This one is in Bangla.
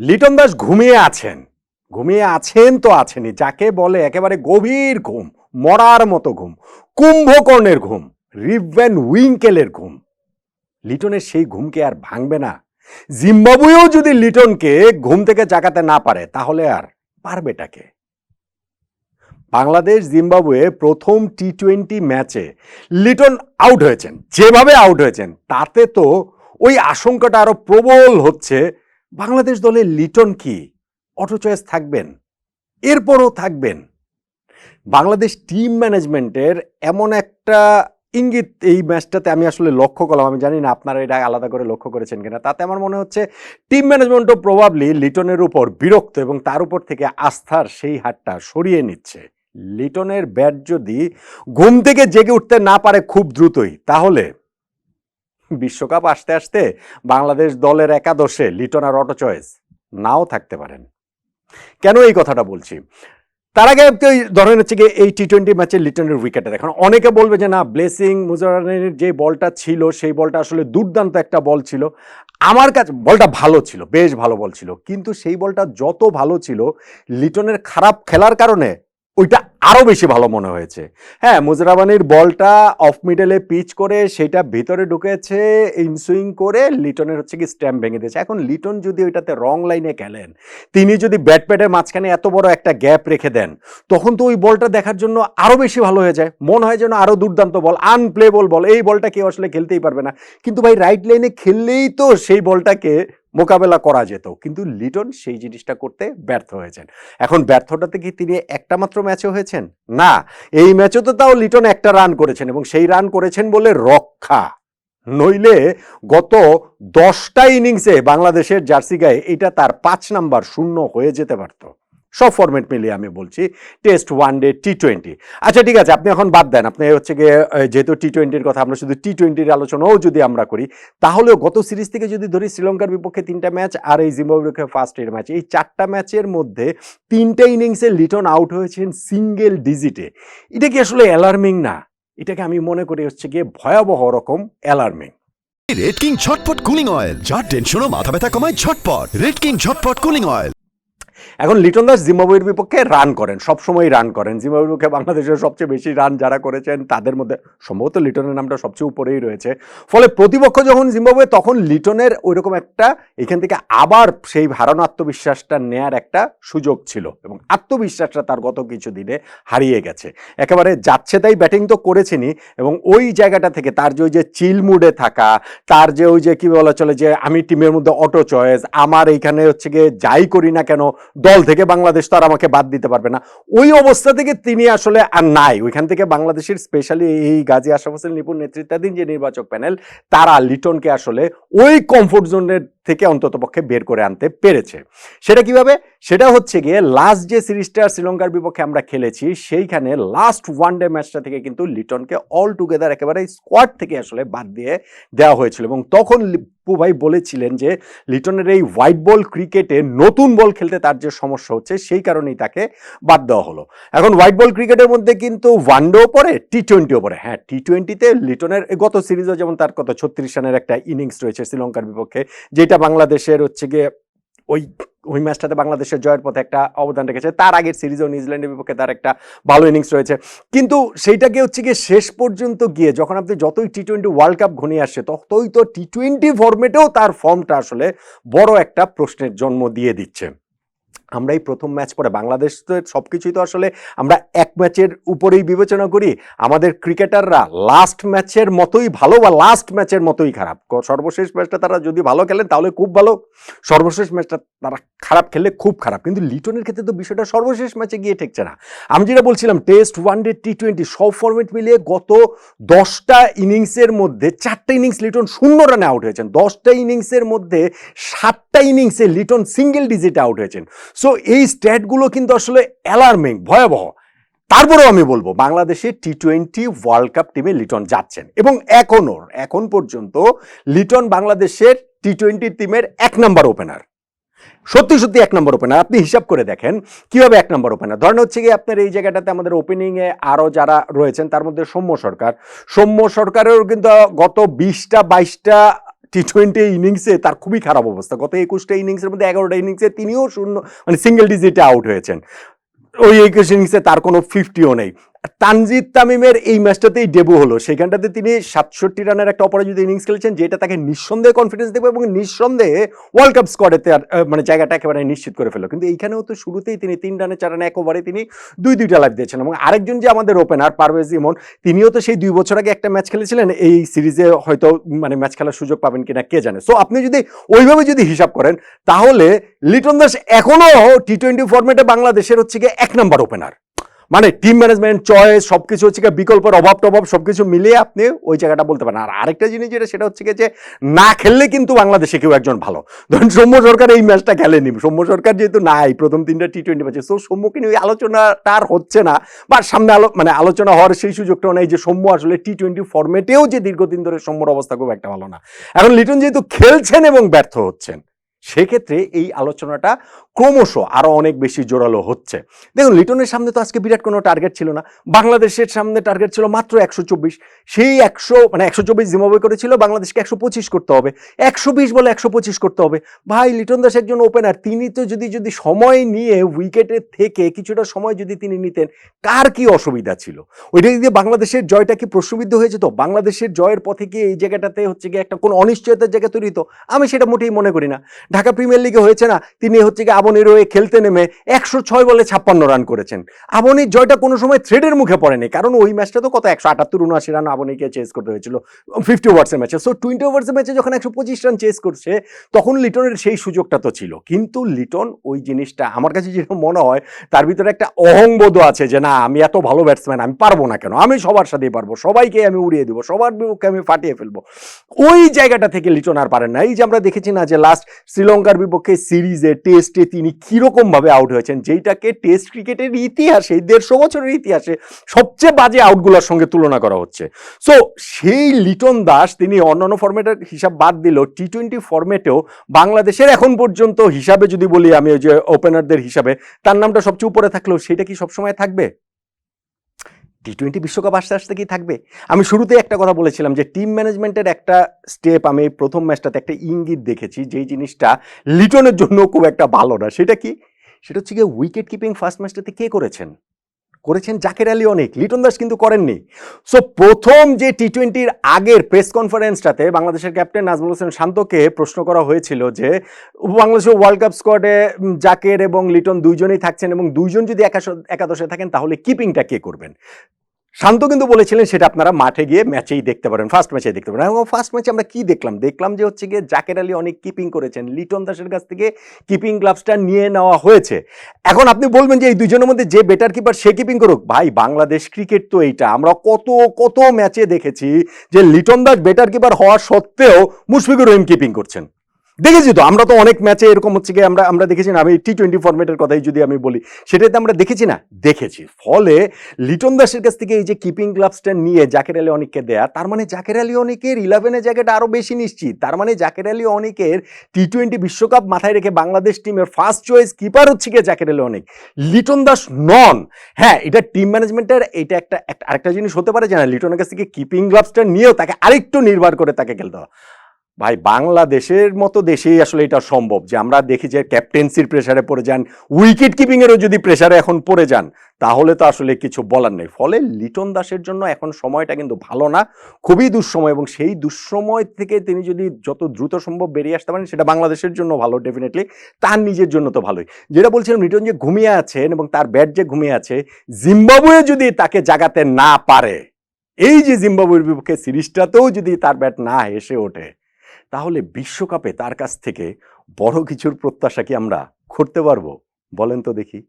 লিটন দাস ঘুমিয়ে আছেন। ঘুমিয়ে আছেন তো আছেনই, যাকে বলে একেবারে গভীর ঘুম, মরার মতো ঘুম, কুম্ভকর্ণের ঘুম, রিভেন উইঙ্কেলের ঘুম। লিটনের সেই ঘুমকে আর ভাঙবে না। জিম্বাবুয়েও যদি লিটনকে ঘুম থেকে জাগাতে না পারে, তাহলে আর পারবেটাকে বাংলাদেশ জিম্বাবুয়ে প্রথম টি টোয়েন্টি ম্যাচে লিটন আউট হয়েছেন। যেভাবে আউট হয়েছেন, তাতে তো ওই আশঙ্কাটা আরও প্রবল হচ্ছে বাংলাদেশ দলে লিটন কি? অটো চয়েস থাকবেন। এরপরও থাকবেন। বাংলাদেশ টিম ম্যানেজমেন্টের এমন একটা ইঙ্গিত এই ম্যাচটাতে আমি আসলে লক্ষ্য করলাম। আমি জানি না আপনারা এটা আলাদা করে লক্ষ্য করেছেন কিনা। তাতে আমার মনে হচ্ছে টিম ম্যানেজমেন্টও প্রভাবলি লিটনের উপর বিরক্ত এবং তার উপর থেকে আস্থার সেই হাতটা সরিয়ে নিচ্ছে। লিটনের ব্যাট যদি ঘুম থেকে জেগে উঠতে না পারে খুব দ্রুতই, তাহলে বিশ্বকাপ আসতে আসতে বাংলাদেশ দলের একাদশে লিটন আর অটো চয়েস নাও থাকতে পারেন। কেন এই কথাটা বলছি? তার আগে ধরেন হচ্ছে গিয়ে এই টি টোয়েন্টি ম্যাচে লিটনের উইকেটে দেখেন, অনেকে বলবে যে না ব্লেসিং মুজারানের যে বলটা ছিল, সেই বলটা আসলে দুর্দান্ত একটা বল ছিল। আমার কাছে বলটা ভালো ছিল, বেশ ভালো বল ছিল। কিন্তু সেই বলটা যত ভালো ছিল, লিটনের খারাপ খেলার কারণে ওইটা আরও বেশি ভালো মনে হয়েছে। হ্যাঁ মুজরাবানির বলটা অফ মিডলে পিচ করে সেটা ভিতরে ঢুকেছে ইনসুইং করে লিটনের হচ্ছে কি স্ট্যাম্প ভেঙে দিয়েছে। এখন লিটন যদি ওইটাতে রং লাইনে খেলেন, তিনি যদি ব্যাট প্যাটের মাঝখানে এত বড় একটা গ্যাপ রেখে দেন, তখন তো ওই বলটা দেখার জন্য আরও বেশি ভালো হয়ে যায়। মনে হয় যেন আরও দুর্দান্ত বল আনপ্লেবল বল, এই বলটা কেউ আসলে খেলতেই পারবে না। কিন্তু ভাই রাইট লাইনে খেললেই তো সেই বলটাকে মোকাবেলা করা যেত। কিন্তু লিটন সেই জিনিসটা করতে ব্যর্থ হয়েছেন। এখন ব্যর্থটাতে কি তিনি একটা মাত্র ম্যাচে হয়েছেন? না। এই ম্যাচে তো তাও লিটন একটা রান করেছেন এবং সেই রান করেছেন বলে রক্ষা। নইলে গত দশটা ইনিংসে বাংলাদেশের জার্সি গায়ে এটা তার পাঁচ নাম্বার শূন্য হয়ে যেতে পারতো। সব ফরম্যাট মিলিয়ে আমি বলছি test one day T twenty আচ্ছা ঠিক আছে, আপনি এখন বাদ দেন। আপনি হচ্ছে গিয়ে যেহেতু টি টোয়েন্টির কথা আমরা শুধু টি টোয়েন্টির আলোচনাও যদি আমরা করি, তাহলেও গত সিরিজ থেকে যদি ধরি, শ্রীলঙ্কার বিপক্ষে তিনটা ম্যাচ আর এই জিম্বাবুয়ের ফার্স্ট এর ম্যাচ এই চারটা ম্যাচের মধ্যে তিনটা ইনিংসে লিটন আউট হয়েছেন সিঙ্গেল ডিজিটে এটা কি আসলে অ্যালার্মিং না? এটাকে আমি মনে করি হচ্ছে গিয়ে ভয়াবহ রকম alarming Red King Jhatpat cooling oil যার টেনশনও মাথা ব্যথা কমায় ঝটপট। Red King Jhatpat cooling oil এখন লিটন দাস জিম্বাবুয়ের বিপক্ষে রান করেন সবসময় রান করেন। জিম্বাবুয়ের বিপক্ষে বাংলাদেশের সবচেয়ে বেশি রান যারা করেছেন, তাদের মধ্যে সম্ভবত লিটনের নামটা সবচেয়ে উপরেই রয়েছে। ফলে প্রতিপক্ষ যখন জিম্বাবুয়ে, তখন লিটনের ওইরকম একটা এখান থেকে আবার সেই হারানো আত্মবিশ্বাসটা নেয়ার একটা সুযোগ ছিল এবং আত্মবিশ্বাসটা তার গত কিছু দিনে হারিয়ে গেছে। একেবারে যাচ্ছে তাই ব্যাটিং তো করেছেনই এবং ওই জায়গাটা থেকে তার যে ওই যে চিল মুডে থাকা, তার যে ওই যে কি বলা চলে যে, আমি টিমের মধ্যে অটো চয়েস আমার এইখানে হচ্ছে গিয়ে যাই করি না কেন দল থেকে বাংলাদেশ তো আর আমাকে বাদ দিতে পারবে না। ওই অবস্থা থেকে তিনি আসলে আর নাই। ওইখান থেকে বাংলাদেশের স্পেশালি এই গাজী আশরাফ হোসেন নিপুণ নেতৃত্বাধীন যে নির্বাচক প্যানেল তারা লিটনকে আসলে ওই কমফোর্ট জোনের থেকে অন্তত পক্ষে বের করে আনতে পেরেছে। সেটা কীভাবে? সেটা হচ্ছে গিয়ে লাস্ট যে সিরিজটা শ্রীলঙ্কার বিপক্ষে আমরা খেলেছি, সেইখানে লাস্ট ওয়ান ডে ম্যাচটা থেকে কিন্তু লিটনকে অল টুগেদার একেবারে স্কোয়াড থেকে আসলে বাদ দিয়ে দেওয়া হয়েছিল। এবং তখন লিপু ভাই বলেছিলেন যে লিটনের এই হোয়াইট বল ক্রিকেটে নতুন বল খেলতে তার যে সমস্যা হচ্ছে, সেই কারণেই তাকে বাদ দেওয়া হলো। এখন হোয়াইট বল ক্রিকেটের মধ্যে কিন্তু ওয়ানডেও পড়ে টি টোয়েন্টিও পড়ে। হ্যাঁ টি টোয়েন্টিতে লিটনের গত সিরিজও যেমন তার কত ছত্রিশ রানের একটা ইনিংস রয়েছে শ্রীলঙ্কার বিপক্ষে যেটা বাংলাদেশের হচ্ছে গিয়ে ওই ওই ম্যাচটাতে বাংলাদেশের জয়ের পথে একটা অবদান রেখেছে। তার আগের সিরিজেও নিউজিল্যান্ডের বিপক্ষে তার একটা ভালো ইনিংস রয়েছে। কিন্তু সেইটাকে হচ্ছে গিয়ে শেষ পর্যন্ত গিয়ে যখন আপনি যতই টি টোয়েন্টি ওয়ার্ল্ড কাপ ঘনিয়ে আসছে ততই তো টি টোয়েন্টি ফর্মেটেও তার ফর্মটা আসলে বড় একটা প্রশ্নের জন্ম দিয়ে দিচ্ছে। আমরা এই প্রথম ম্যাচ পরে। বাংলাদেশ তো সব কিছুই তো আসলে আমরা এক ম্যাচের উপরেই বিবেচনা করি। আমাদের ক্রিকেটাররা লাস্ট ম্যাচের মতোই ভালো বা লাস্ট ম্যাচের মতোই খারাপ। সর্বশেষ ম্যাচটা তারা যদি ভালো খেলেন, তাহলে খুব ভালো। সর্বশেষ ম্যাচটা তারা খারাপ খেললে খুব খারাপ। কিন্তু লিটনের ক্ষেত্রে তো বিষয়টা সর্বশেষ ম্যাচে গিয়ে ঠেকছে না। আমি যেটা বলছিলাম test one day T twenty সব ফরম্যাট মিলিয়ে গত দশটা ইনিংসের মধ্যে চারটা ইনিংস লিটন শূন্য রানে আউট হয়েছেন। দশটা ইনিংসের মধ্যে সাতটা ইনিংসে লিটন সিঙ্গেল ডিজিটে আউট হয়েছেন। সো এই স্ট্যাটগুলো কিন্তু আসলে অ্যালার্মিং ভয়াবহ। তারপরেও আমি বলব, বাংলাদেশে টি টোয়েন্টি ওয়ার্ল্ড কাপ টিমে লিটন যাচ্ছেন এবং এখনও, এখন পর্যন্ত লিটন বাংলাদেশের টি টোয়েন্টি টিমের এক নম্বর ওপেনার সত্যি সত্যি এক নম্বর ওপেনার আপনি হিসাব করে দেখেন, কীভাবে এক নম্বর ওপেনার ধরেন হচ্ছে গিয়ে আপনার এই জায়গাটাতে আমাদের ওপেনিংয়ে আরও যারা রয়েছেন, তার মধ্যে সৌম্য সরকার। সৌম্য সরকারেরও কিন্তু গত বিশটা, বাইশটা টি টোয়েন্টি ইনিংসে তার খুবই খারাপ অবস্থা। গত একুশটা ইনিংসের মধ্যে এগারোটা ইনিংসে তিনিও শূন্য মানে সিঙ্গেল ডিজিটে আউট হয়েছেন। ওই একুশ ইনিংসে তার কোনো ফিফটিও নেই। তানজিদ তামিমের এই ম্যাচটাতেই ডেবু হলো। সেখানটাতে তিনি সাতষট্টি রানের একটা অপরাজিত ইনিংস খেলেছেন, যেটা তাকে নিঃসন্দেহে কনফিডেন্স দেবে এবং নিঃসন্দেহে ওয়ার্ল্ড কাপ স্কোয়াডে তার মানে জায়গাটা একেবারে নিশ্চিত করে ফেলল। কিন্তু এইখানেও তো শুরুতেই তিনি তিন রানে, চার রানে এক ওভারে তিনি দুই, দুইটা লাইফ দিয়েছেন এবং আরেকজন যে আমাদের ওপেনার পারভেজ ইমন, তিনিও তো সেই দুই বছর আগে একটা ম্যাচ খেলেছিলেন। এই সিরিজে হয়তো মানে ম্যাচ খেলার সুযোগ পাবেন কিনা, কে জানে? সো আপনি যদি ওইভাবে যদি হিসাব করেন, তাহলে লিটন দাস এখনও টি টোয়েন্টি ফর্মেটে বাংলাদেশের হচ্ছে গিয়ে এক নম্বর ওপেনার মানে টিম ম্যানেজমেন্ট চয়েস সব কিছু হচ্ছে গিয়ে বিকল্পের অভাব টভাব সবকিছু মিলিয়ে আপনি ওই জায়গাটা বলতে পারেন। আর আরেকটা জিনিস যেটা, সেটা হচ্ছে যে না খেললে কিন্তু বাংলাদেশে কেউ একজন ভালো। ধরুন সৌম্য সরকার এই ম্যাচটা খেলেনি। সৌম্য সরকার যেহেতু নাই, প্রথম তিনটা টি টোয়েন্টি ম্যাচে সো সৌম্যকে নিয়ে ওই আলোচনাটা আর হচ্ছে না। বা সামনে আলো মানে আলোচনা হওয়ার সেই সুযোগটাও নেই যে সৌম্য আসলে টি টোয়েন্টি ফর্মেটেও যে দীর্ঘদিন ধরে সৌম্যর অবস্থা খুব একটা ভালো না। এখন লিটন যেহেতু খেলছেন এবং ব্যর্থ হচ্ছেন সেক্ষেত্রে এই আলোচনাটা ক্রমশ আরও অনেক বেশি জোরালো হচ্ছে। দেখুন, লিটনের সামনে তো আজকে বিরাট কোনো টার্গেট ছিল না। বাংলাদেশের সামনে টার্গেট ছিল মাত্র একশো চব্বিশ। সেই একশো মানে একশো চব্বিশ জিম্বাবুয়ে করেছিল, বাংলাদেশকে একশো পঁচিশ করতে হবে। একশো বিশ বলে একশো পঁচিশ করতে হবে। ভাই, লিটন দাস একজন ওপেনার তিনি তো যদি যদি সময় নিয়ে উইকেটের থেকে কিছুটা সময় যদি তিনি নিতেন, কার কি অসুবিধা ছিল? ওইটা দিয়ে বাংলাদেশের জয়টা কি প্রশ্নবিদ্ধ হয়ে যেত? বাংলাদেশের জয়ের পথে কি এই জায়গাটাতে হচ্ছে গিয়ে একটা কোনো অনিশ্চয়তার জায়গা তৈরি হতো? আমি সেটা মোটেই মনে করি না। ঢাকা প্রিমিয়ার লিগে হয়েছে না, তিনি হচ্ছে গিয়ে আবনির হয়ে খেলতে নেমে একশো ছয় বলে ছাপ্পান্ন রান করেছেন। আবনির জয়টা কোনো সময় থ্রেডের মুখে পড়েনি, কারণ ওই ম্যাচটা তো কত, একশো আটাত্তর, উনআশি রান আবনিকে চেস করতে হয়েছিল ফিফটি ওভার্সের ম্যাচে সো টোয়েন্টি ওভার্সের ম্যাচে যখন একশো পঁচিশ রান চেস করছে, তখন লিটনের সেই সুযোগটা তো ছিল। কিন্তু লিটন ওই জিনিসটা, আমার কাছে যেটা মনে হয়, তার ভিতরে একটা অহংবোধ আছে যে, না, আমি এত ভালো ব্যাটসম্যান আমি পারব না কেন? আমি সবার সাথেই পারব, সবাইকে আমি উড়িয়ে দেবো, সবার বিপক্ষে আমি ফাটিয়ে ফেলব। ওই জায়গাটা থেকে লিটন আর পারেন না। এই যে আমরা দেখেছি না যে লাস্ট শ্রীলঙ্কার বিপক্ষে সিরিজে টেস্টে তিনি কীরকম ভাবে আউট হয়েছেন? যেইটাকে টেস্ট ক্রিকেটের ইতিহাসে, দেড়শো বছরের ইতিহাসে সবচেয়ে বাজে আউটগুলোর সঙ্গে তুলনা করা হচ্ছে। সো সেই লিটন দাস, তিনি অন্যান্য ফরম্যাটের হিসাব বাদ দিল টি টোয়েন্টি ফরম্যাটেও বাংলাদেশের এখন পর্যন্ত হিসাবে যদি বলি আমি ওই যে ওপেনারদের হিসাবে, তার নামটা সবচেয়ে উপরে থাকলেও সেটা কি সবসময় থাকবে? টি টোয়েন্টি বিশ্বকাপ আসতে আসতে কি থাকবে? আমি শুরুতে একটা কথা বলেছিলাম যে টিম ম্যানেজমেন্টের একটা স্টেপ আমি প্রথম ম্যাচটাতে একটা ইঙ্গিত দেখেছি যেই জিনিসটা লিটনের জন্য খুব একটা ভালো না। সেটা কি? সেটা হচ্ছে গিয়ে উইকেট কিপিং ফার্স্ট ম্যাচটাতে কে করেছেন? করেছেন জাকের আলী অনেক, লিটন দাস কিন্তু করেননি। সো প্রথম যে টি টোয়েন্টির আগের প্রেস কনফারেন্সটাতে বাংলাদেশের ক্যাপ্টেন নাজমুল হোসেন শান্তকে প্রশ্ন করা হয়েছিল যে, বাংলাদেশের ওয়ার্ল্ড কাপ স্কোয়াডে জাকের এবং লিটন দুইজনেই থাকছেন এবং দুইজন যদি একাদশে থাকেন, তাহলে কিপিংটা কে করবেন? শান্ত কিন্তু বলেছিলেন সেটা আপনারা মাঠে গিয়ে ম্যাচেই দেখতে পারেন ফার্স্ট ম্যাচে দেখতে পারেন। এবং ফার্স্ট ম্যাচে আমরা কি দেখলাম? দেখলাম যে হচ্ছে গিয়ে জাকের আলী অনেক কিপিং করেছেন, লিটন দাসের কাছ থেকে কিপিং গ্লাভসটা নিয়ে নেওয়া হয়েছে। এখন আপনি বলবেন যে এই দুজনের মধ্যে যে বেটার কিপার সে কিপিং করুক? ভাই, বাংলাদেশ ক্রিকেট তো এইটা। আমরা কত কত ম্যাচে দেখেছি যে লিটন দাস বেটার কিপার হওয়া সত্ত্বেও মুশফিকুর রহিম কিপিং করছেন। দেখেছি তো, আমরা তো অনেক ম্যাচে এরকম হচ্ছে কি আমরা আমরা দেখেছি না, আমি টি টোয়েন্টি ফর্মেটের কথাই যদি আমি বলি, সেটাতে আমরা দেখেছি না, দেখেছি। ফলে লিটন দাসের কাছ থেকে এই যে কিপিং গ্লাভসটা নিয়ে জাকের আলী অনেককে দেয়া, তার মানে জাকের আলী অনেকের ইলেভেনের জায়গাটা আরও বেশি নিশ্চিত। তার মানে জাকের আলী অনেকের টি টোয়েন্টি বিশ্বকাপ মাথায় রেখে বাংলাদেশ টিমের ফার্স্ট চয়েস কিপার হচ্ছে গিয়ে জাকের আলী অনেক লিটন দাস নন। হ্যাঁ এটা টিম ম্যানেজমেন্টের এটা একটা- আরেকটা জিনিস হতে পারে যে না, লিটনের কাছ থেকে কিপিং গ্লাভসটা নিয়েও তাকে আরেকটু নির্ভর করে তাকে খেলতে হয় ভাই, বাংলাদেশের মতো দেশেই আসলে এটা সম্ভব যে আমরা দেখি যে ক্যাপ্টেন্সির প্রেসারে পড়ে যান উইকেট কিপিংয়েরও যদি প্রেসারে এখন পড়ে যান, তাহলে তো আসলে কিছু বলার নেই। ফলে লিটন দাসের জন্য এখন সময়টা কিন্তু ভালো না, খুবই দুঃসময় এবং সেই দুঃসময় থেকে তিনি যদি যত দ্রুত সম্ভব বেরিয়ে আসতে পারেন, সেটা বাংলাদেশের জন্য ভালো ডেফিনেটলি তার নিজের জন্য তো ভালোই। যেটা বলছিলাম, লিটন যে ঘুমিয়ে আছেন এবং তার ব্যাট যে ঘুমিয়ে আছে, জিম্বাবুয়ে যদি তাকে জাগাতে না পারে, এই যে জিম্বাবুয়ের বিপক্ষে সিরিজটাতেও যদি তার ব্যাট না এসে ওঠে তাহলে বিশ্বকাপে তার কাছ থেকে বড় কিছুর প্রত্যাশা কি আমরা করতে পারব? বলেন তো দেখি।